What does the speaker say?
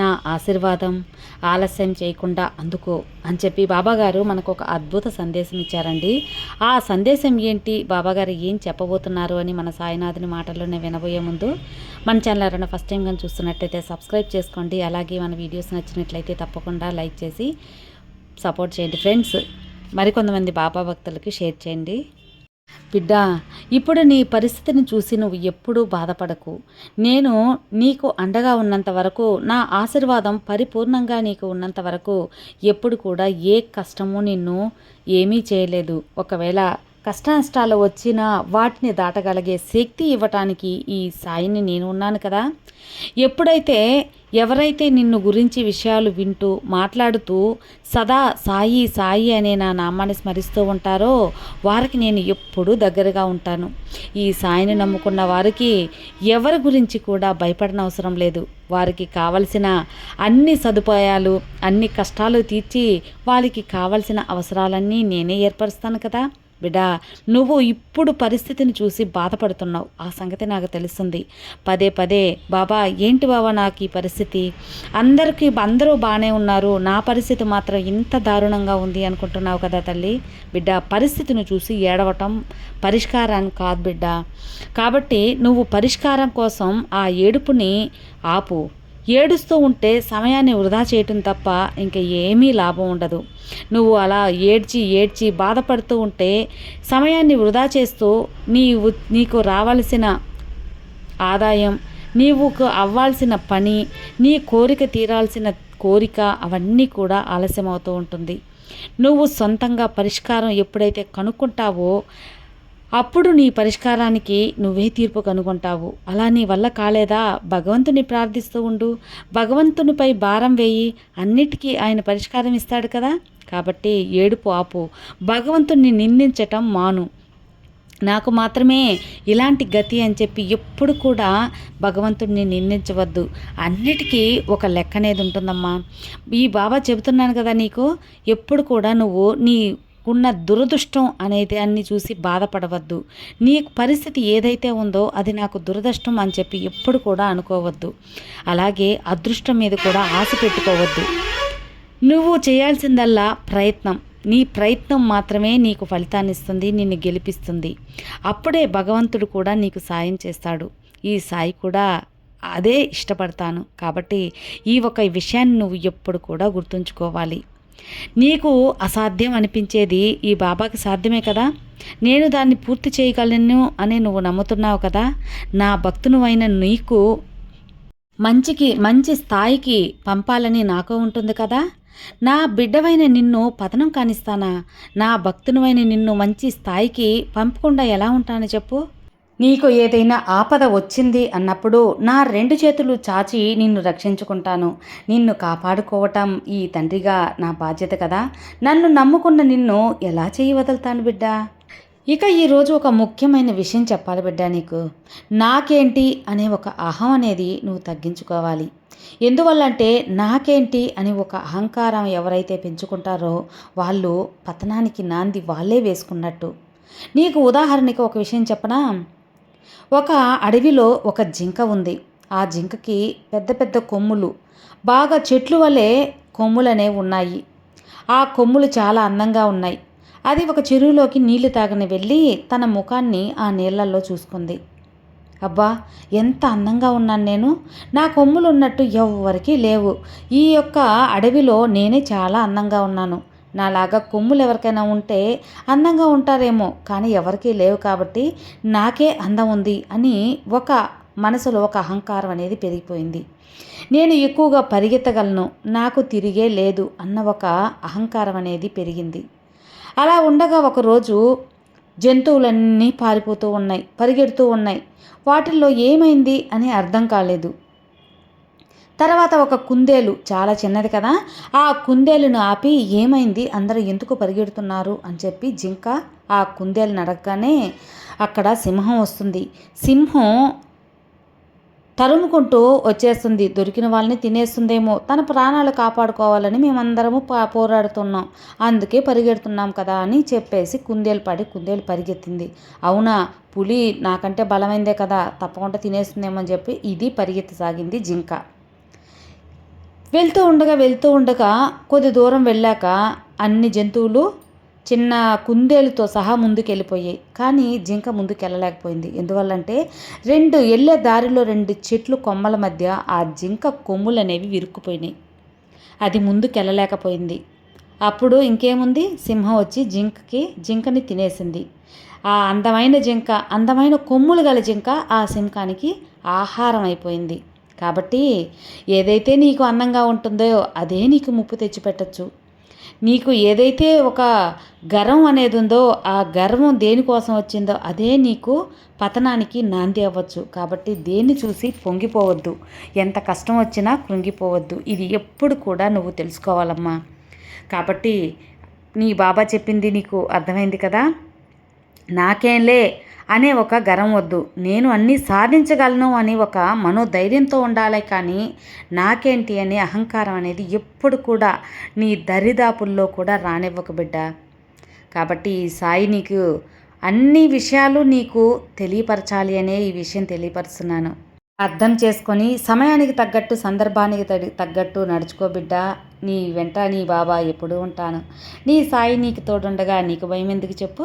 నా ఆశీర్వాదం ఆలస్యం చేయకుండా అందుకో అని చెప్పి బాబాగారు మనకు ఒక అద్భుత సందేశం ఇచ్చారండి. ఆ సందేశం ఏంటి? బాబాగారు ఏం చెప్పబోతున్నారు అని మన సాయినాథుని మాటల్లోనే వినబోయే ముందు మన ఛానల్ ఎవరైనా ఫస్ట్ టైం కానీ చూస్తున్నట్టయితే సబ్స్క్రైబ్ చేసుకోండి. అలాగే మన వీడియోస్ నచ్చినట్లయితే తప్పకుండా లైక్ చేసి సపోర్ట్ చేయండి. ఫ్రెండ్స్ మరికొంతమంది బాబా భక్తులకి షేర్ చేయండి. బిడ్డ ఇప్పుడు నీ పరిస్థితిని చూసి నువ్వు ఎప్పుడూ బాధపడకు. నేను నీకు అండగా ఉన్నంత వరకు నా ఆశీర్వాదం పరిపూర్ణంగా నీకు ఉన్నంత వరకు ఎప్పుడు కూడా ఏ కష్టము నిన్ను ఏమీ చేయలేదు. ఒకవేళ కష్ట నష్టాలు వచ్చినా వాటిని దాటగలిగే శక్తి ఇవ్వటానికి ఈ సాయిని నేను ఉన్నాను కదా. ఎప్పుడైతే ఎవరైతే నిన్ను గురించి విషయాలు వింటూ మాట్లాడుతూ సదా సాయి సాయి అనే నా నామాన్ని స్మరిస్తూ ఉంటారో వారికి నేను ఎప్పుడూ దగ్గరగా ఉంటాను. ఈ సాయిని నమ్ముకున్న వారికి ఎవరి గురించి కూడా భయపడనవసరం లేదు. వారికి కావలసిన అన్ని సదుపాయాలు అన్ని కష్టాలు తీర్చి వారికి కావలసిన అవసరాలన్నీ నేనే ఏర్పరుస్తాను కదా. బిడా నువ్వు ఇప్పుడు పరిస్థితిని చూసి బాధపడుతున్నావు. ఆ సంగతి నాకు తెలుస్తుంది. పదే పదే బాబా ఏంటి బాబా నాకు ఈ పరిస్థితి? అందరికీ అందరూ బాగానే ఉన్నారు. నా పరిస్థితి మాత్రం ఇంత దారుణంగా ఉంది అనుకుంటున్నావు కదా తల్లి? బిడ్డ పరిస్థితిని చూసి ఏడవటం పరిష్కారాన్ని కాదు బిడ్డ. కాబట్టి నువ్వు పరిష్కారం కోసం ఆ ఏడుపుని ఆపు. ఏడుస్తూ ఉంటే సమయాన్ని వృధా చేయటం తప్ప ఇంకా ఏమీ లాభం ఉండదు. నువ్వు అలా ఏడ్చి ఏడ్చి బాధపడుతూ ఉంటే సమయాన్ని వృధా చేస్తూ నీ నీకు రావాల్సిన ఆదాయం నీవు అవ్వాల్సిన పని నీ కోరిక తీరాల్సిన కోరిక అవన్నీ కూడా ఆలస్యం అవుతూ ఉంటుంది. నువ్వు సొంతంగా పరిష్కారం ఎప్పుడైతే కనుక్కుంటావో అప్పుడు నీ పరిష్కారానికి నువ్వే తీర్పు కనుగొంటావు. అలా నీ వల్ల కాలేదా? భగవంతుని ప్రార్థిస్తూ ఉండు. భగవంతునిపై భారం వేయి. అన్నిటికీ ఆయన పరిష్కారం ఇస్తాడు కదా? కాబట్టి ఏడుపు ఆపు. భగవంతుని నిందించటం మాను. నాకు మాత్రమే ఇలాంటి గతి అని చెప్పి ఎప్పుడు కూడా భగవంతుడిని నిందించవద్దు. అన్నిటికీ ఒక లెక్క అనేది ఉంటుందమ్మా. ఈ బాబా చెబుతున్నాను కదా నీకు? ఎప్పుడు కూడా నువ్వు నీ ఉన్న దురదృష్టం అనేది అన్ని చూసి బాధపడవద్దు. నీ పరిస్థితి ఏదైతే ఉందో అది నాకు దురదృష్టం అని చెప్పి ఎప్పుడు కూడా అనుకోవద్దు. అలాగే అదృష్టం మీద కూడా ఆశ పెట్టుకోవద్దు. నువ్వు చేయాల్సిందల్లా ప్రయత్నం. నీ ప్రయత్నం మాత్రమే నీకు ఫలితాన్ని ఇస్తుంది నిన్ను గెలిపిస్తుంది. అప్పుడే భగవంతుడు కూడా నీకు సాయం చేస్తాడు. ఈ సాయి కూడా అదే ఇష్టపడతాను. కాబట్టి ఈ ఒక విషయాన్ని నువ్వు ఎప్పుడు కూడా గుర్తుంచుకోవాలి. నీకు అసాధ్యం అనిపించేది ఈ బాబాకి సాధ్యమే కదా? నేను దాన్ని పూర్తి చేయగలను అని నువ్వు నమ్ముతున్నావు కదా? నా భక్తునువైన నీకు మంచికి మంచి స్థాయికి పంపాలని నాకు ఉంటుంది కదా? నా బిడ్డవైన నిన్ను పతనం కానిస్తానా? నా భక్తునివైన నిన్ను మంచి స్థాయికి పంపకుండా ఎలా ఉంటాను చెప్పు? నీకు ఏదైనా ఆపద వచ్చింది అన్నప్పుడు నా రెండు చేతులు చాచి నిన్ను రక్షించుకుంటాను. నిన్ను కాపాడుకోవటం ఈ తండ్రిగా నా బాధ్యత కదా. నన్ను నమ్ముకున్న నిన్ను ఎలా చేయి వదులుతాను బిడ్డా? ఇక ఈరోజు ఒక ముఖ్యమైన విషయం చెప్పాలి బిడ్డ నీకు. నాకేంటి అనే ఒక అహం అనేది నువ్వు తగ్గించుకోవాలి. ఎందువల్లంటే నాకేంటి అని ఒక అహంకారం ఎవరైతే పెంచుకుంటారో వాళ్ళు పతనానికి నాంది వాళ్ళే వేసుకున్నట్టు. నీకు ఉదాహరణకి ఒక విషయం చెప్పనా? ఒక అడవిలో ఒక జింక ఉంది. ఆ జింకకి పెద్ద పెద్ద కొమ్ములు బాగా చెట్లు వలె కొమ్ములనే ఉన్నాయి. ఆ కొమ్ములు చాలా అందంగా ఉన్నాయి. అది ఒక చెరువులోకి నీళ్ళు తాగని వెళ్ళి తన ముఖాన్ని ఆ నీళ్ళల్లో చూసుకుంది. అబ్బా ఎంత అందంగా ఉన్నాను నేను. నా కొమ్ములు ఉన్నట్టు ఎవ్వరికీ లేవు. ఈ యొక్క అడవిలో నేనే చాలా అందంగా ఉన్నాను. నాలాగా కొమ్ములు ఎవరికైనా ఉంటే అందంగా ఉంటారేమో కానీ ఎవరికీ లేవు కాబట్టి నాకే అందం ఉంది అని ఒక మనసులో ఒక అహంకారం అనేది పెరిగిపోయింది. నేను ఎక్కువగా పరిగెత్తగలను నాకు తిరిగే లేదు అన్న ఒక అహంకారం అనేది పెరిగింది. అలా ఉండగా ఒకరోజు జంతువులన్నీ పారిపోతూ ఉన్నాయి పరిగెడుతూ ఉన్నాయి. వాటిల్లో ఏమైంది అని అర్థం కాలేదు. తర్వాత ఒక కుందేలు చాలా చిన్నది కదా ఆ కుందేలును ఆపి ఏమైంది అందరూ ఎందుకు పరిగెడుతున్నారు అని చెప్పి జింక ఆ కుందేలు నడకగానే అక్కడ సింహం వస్తుంది. సింహం తరుముకుంటూ వచ్చేస్తుంది. దొరికిన వాళ్ళని తినేస్తుందేమో తన ప్రాణాలు కాపాడుకోవాలని మేమందరము పా పోరాడుతున్నాం. అందుకే పరిగెడుతున్నాం కదా అని చెప్పేసి కుందేలు పడి కుందేలు పరిగెత్తింది. అవునా పులి నాకంటే బలమైందే కదా తప్పకుండా తినేస్తుందేమో అని చెప్పి ఇది పరిగెత్తసాగింది జింక. వెళ్తూ ఉండగా వెళ్తూ ఉండగా కొద్ది దూరం వెళ్ళాక అన్ని జంతువులు చిన్న కుందేలుతో సహా ముందుకు వెళ్ళిపోయాయి కానీ జింక ముందుకు వెళ్ళలేకపోయింది ఎందువల్లంటే రెండు వెళ్ళే దారిలో రెండు చెట్లు కొమ్మల మధ్య ఆ జింక కొమ్ములు అనేవి విరుక్కుపోయినాయి. అది ముందుకు వెళ్ళలేకపోయింది అప్పుడు ఇంకేముంది? సింహం వచ్చి జింకకి జింకని తినేసింది. ఆ అందమైన జింక అందమైన కొమ్ములు గల జింక ఆ సింహానికి ఆహారం అయిపోయింది. కాబట్టి ఏదైతే నీకు అందంగా ఉంటుందో అదే నీకు ముప్పు తెచ్చిపెట్టచ్చు. నీకు ఏదైతే ఒక గర్వం అనేది ఉందో ఆ గర్వం దేనికోసం వచ్చిందో అదే నీకు పతనానికి నాంది అవ్వచ్చు. కాబట్టి దేన్ని చూసి పొంగిపోవద్దు. ఎంత కష్టం వచ్చినా కృంగిపోవద్దు. ఇది ఎప్పుడు కూడా నువ్వు తెలుసుకోవాలమ్మా. కాబట్టి నీ బాబా చెప్పింది నీకు అర్థమైంది కదా? నాకేంలే అనే ఒక గరం వద్దు. నేను అన్నీ సాధించగలను అని ఒక మనోధైర్యంతో ఉండాలి కానీ నాకేంటి అనే అహంకారం అనేది ఎప్పుడు కూడా నీ దరిదాపుల్లో కూడా రానివ్వక బిడ్డ. కాబట్టి ఈ సాయి నీకు అన్ని విషయాలు నీకు తెలియపరచాలి అనే ఈ విషయం తెలియపరుస్తున్నాను. అర్థం చేసుకొని సమయానికి తగ్గట్టు సందర్భానికి తగ్గట్టు నడుచుకో బిడ్డ. నీ వెంట నీ బాబా ఎప్పుడూ ఉంటాను. నీ సాయి నీకు తోడుండగా నీకు భయం ఎందుకు చెప్పు?